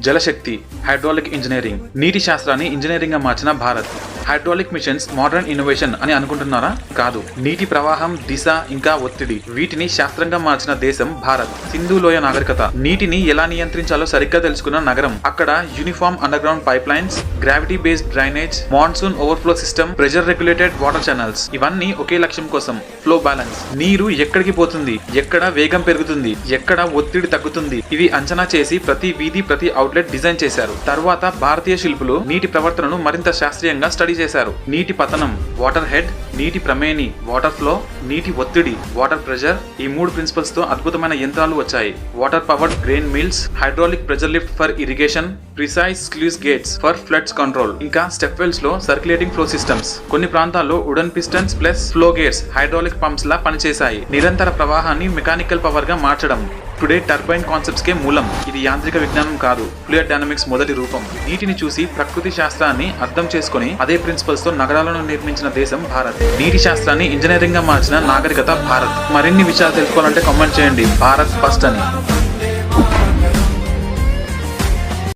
జలశక్తి hydraulic engineering. నీటి శాస్త్రాన్ని ఇంజనీరింగ్గా మార్చిన Bharat. Hydraulic machines modern innovation అని అనుకుంటున్నారా? కాదు. నీటి ప్రవాహం దిశ ఇంకా ఒత్తిడి. వీటిని శాస్త్రంగా మార్చిన దేశం భారత్. సింధు లోయ నాగరికత. నీటిని ఎలా నియంత్రించాలో సరిగ్గా తెలుసుకున్న నగరం. అక్కడ uniform underground pipelines gravity based drainage monsoon overflow system pressure regulated water channels ఇవన్నీ ఒకే లక్ష్యం కోసం. ఫ్లో బ్యాలెన్స్ నీరు ఎక్కడికి పోతుంది? ఎక్కడ వేగం పెరుగుతుంది? ఎక్కడ ఒత్తిడి తగ్గుతుంది? ఇవి అంచనా చేసి ప్రతి వీధి ప్రతి అవుట్లెట్ డిజైన్ చేశారు. తర్వాత భారతీయ శిల్పులు నీటి ప్రవర్తనను మరింత శాస్త్రీయంగా స్టడీ చేశారు. నీటి పతనం వాటర్ హెడ్ నీటి ప్రమేణి వాటర్ ఫ్లో నీటి ఒత్తిడి వాటర్ ప్రెషర్ ఈ మూడు ప్రిన్సిపల్స్తో అద్భుతమైన యంత్రాలు వచ్చాయి. Water powered grain mills hydraulic pressure lift for irrigation precise sluice gates for floods control. ఇంకా స్టెప్ వెల్స్లో సర్క్యులేటింగ్ ఫ్లో సిస్టమ్స్. కొన్ని ప్రాంతాల్లో wooden pistons plus flow gates hydraulic pumps లా పనిచేశాయి. నిరంతర ప్రవాహాన్ని మెకానికల్ పవర్గా మార్చడం. టుడే టర్బైన్ కాన్సెప్ట్స్ కే మూలం. ఇది యాంత్రిక విజ్ఞానం కాదు ఫ్లూయర్ డైనమిక్స్ మొదటి రూపం. నీటిని చూసి ప్రకృతి శాస్త్రాన్ని అర్థం చేసుకొని అదే ప్రిన్సిపల్స్తో నగరాలను నిర్మించిన దేశం భారత్. నీటి శాస్త్రాన్ని ఇంజనీరింగ్గా మార్చిన నాగరికత భారత్. మరిన్ని విషయాలు తెలుసుకోవాలంటే కామెంట్ చేయండి. భారత్ ఫస్ట్ అని.